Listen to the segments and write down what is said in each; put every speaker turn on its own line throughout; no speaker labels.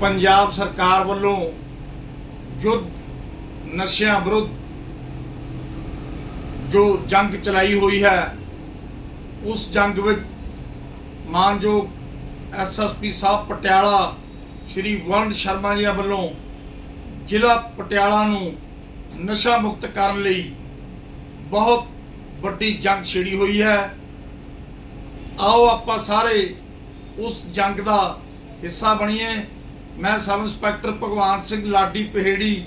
ਪੰਜਾਬ ਸਰਕਾਰ ਵੱਲੋਂ ਯੁੱਧ ਨਸ਼ਿਆਂ ਵਿਰੁੱਧ ਜੋ ਜੰਗ ਚਲਾਈ ਹੋਈ ਹੈ, ਉਸ ਜੰਗ ਵਿੱਚ ਮਾਨਯੋਗ ਐਸਐਸਪੀ ਸਾਹਿਬ ਪਟਿਆਲਾ, ਸ਼੍ਰੀ ਵਰਣ ਸ਼ਰਮਾ ਜੀ ਵੱਲੋਂ ਜ਼ਿਲ੍ਹਾ ਪਟਿਆਲਾ ਨੂੰ ਨਸ਼ਾ ਮੁਕਤ ਕਰਨ ਲਈ ਬਹੁਤ ਵੱਡੀ ਜੰਗ ਛਿੜੀ ਹੋਈ ਹੈ। ਆਓ ਆਪਾਂ ਸਾਰੇ ਉਸ ਜੰਗ ਦਾ ਹਿੱਸਾ ਬਣੀਏ। ਮੈਂ sub inspector Bhagwan Singh Ladi Paheri,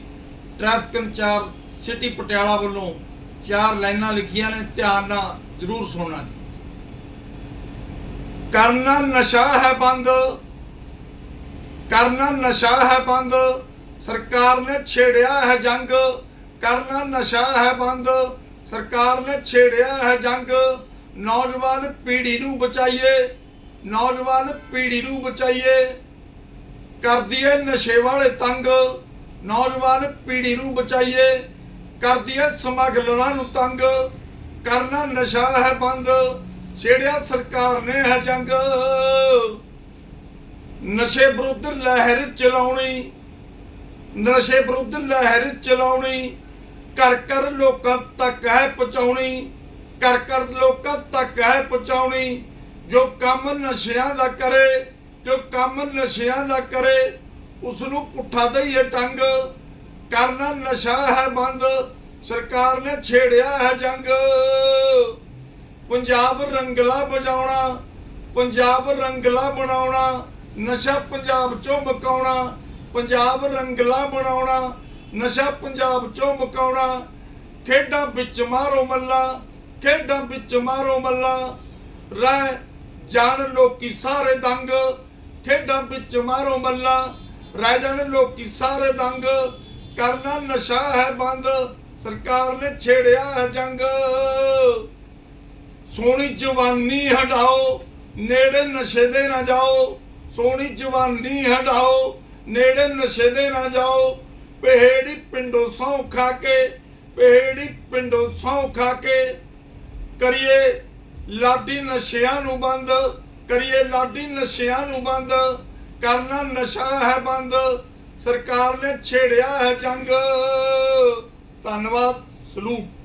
traffic in charge city Patiala ਵੱਲੋਂ ਚਾਰ ਲਾਈਨਾਂ ਲਿਖੀਆਂ ਨੇ, ਧਿਆਨ ਨਾਲ ਜ਼ਰੂਰ ਸੁਣਨਾ ਕਰਨਾ ਨਸ਼ਾ ਹੈ ਬੰਦ, ਕਰਨਾ ਨਸ਼ਾ ਹੈ ਬੰਦ, ਸਰਕਾਰ ਨੇ ਛੇੜਿਆ ਹੈ ਜੰਗ, ਕਰਨਾ ਨਸ਼ਾ ਹੈ ਬੰਦ, ਸਰਕਾਰ ਨੇ ਛੇੜਿਆ ਹੈ ਜੰਗ, ਨੌਜਵਾਨ ਪੀੜ੍ਹੀ ਨੂੰ ਬਚਾਈਏ, ਨੌਜਵਾਨ ਪੀੜ੍ਹੀ ਨੂੰ ਬਚਾਈਏ। ਕਰਦੀ ਦਈਏ ਨਸ਼ੇ ਵਾਲੇ ਤੰਗ। ਨੌਜਵਾਨ ਪੀੜ੍ਹੀ ਨੂੰ ਬਚਾਈਏ। ਕਰਦੀ ਦਈਏ ਸਮਗਲਰਾਂ ਨੂੰ ਤੰਗ। ਕਰਨਾ ਨਸ਼ਾ ਹੈ ਬੰਦ। ਛੇੜਿਆ ਸਰਕਾਰ ਨੇ ਹੈ ਜੰਗ। ਨਸ਼ੇ ਵਿਰੁੱਧ ਲਹਿਰ ਚਲਾਉਣੀ। ਨਸ਼ੇ ਵਿਰੁੱਧ ਲਹਿਰ ਚਲਾਉਣੀ। ਕਰ ਕਰ ਲੋਕਾਂ ਤੱਕ ਹੈ ਪਹੁੰਚਾਉਣੀ। ਕਰ ਕਰ ਲੋਕਾਂ ਤੱਕ ਹੈ ਪਹੁੰਚਾਉਣੀ। ਜੋ ਕੰਮ ਨਸ਼ਿਆਂ ਦਾ ਕਰੇ ਜੋ ਕੰਮ ਨਸ਼ਿਆਂ ਦਾ ਕਰੇ ਉਸ ਨੂੰ ਪੁੱਠਾ ਦਈਏ ਟੰਗ। ਕਰਨਾ ਨਸ਼ਾ ਹੈ ਬੰਦ, ਸਰਕਾਰ ਨੇ ਛੇੜਿਆ ਹੈ ਜੰਗ। ਪੰਜਾਬ ਰੰਗਲਾ ਬਜਾਉਣਾ ਪੰਜਾਬ ਰੰਗਲਾ ਬਣਾਉਣਾ, ਨਸ਼ਾ ਪੰਜਾਬ ਚੋਂ ਮਕਾਉਣਾ, ਪੰਜਾਬ ਰੰਗਲਾ ਬਣਾਉਣਾ, ਨਸ਼ਾ ਪੰਜਾਬ ਚੋਂ ਮਕਾਉਣਾ। ਖੇਡਾਂ ਵਿੱਚ ਮਾਰੋ ਮੱਲਾ, ਖੇਡਾਂ ਵਿੱਚ ਮਾਰੋ ਮੱਲਾ। ਰਹਿ ਜਾਣ ਲੋਕੀ ਸਾਰੇ ਦੰਗ। ਖੇਡਾਂ ਵਿੱਚ ਮਾਰੋ ਮੱਲਾ, ਰਹਿ ਜਾਣ ਲੋਕੀ ਸਾਰੇ ਦੰਗ, ਕਰਨਾ ਨਸ਼ਾ ਹੈ ਬੰਦ, ਸਰਕਾਰ ਨੇ ਛੇੜਿਆ ਹੈ ਜੰਗ। ਸੋਹਣੀ ਜਵਾਨੀ ਹਟਾਓ, ਨੇੜੇ ਨਸ਼ੇ ਦੇ ਨਾ ਜਾਓ, ਸੋਹਣੀ ਜਵਾਨੀ ਹਟਾਓ, ਨੇੜੇ ਨਸ਼ੇ ਦੇ ਨਾ ਜਾਓ। ਪਹੇੜੀ ਪਿੰਡੋਂ ਸੌ ਖਾ ਕੇ, ਪਹੇੜੀ ਪਿੰਡੋਂ ਸੌਂ ਖਾ ਕੇ ਕਰੀਏ ਲਾਡੀ ਨਸ਼ਿਆਂ ਨੂੰ ਬੰਦ। ਕਰੀਏ ਲਾਡੀ ਨਸ਼ਿਆਂ ਨੂੰ ਬੰਦ, ਕਰਨਾ ਨਸ਼ਾ ਹੈ ਬੰਦ, ਸਰਕਾਰ ਨੇ ਛੇੜਿਆ ਹੈ ਜੰਗ। ਧੰਨਵਾਦ, ਸਲੂਕ।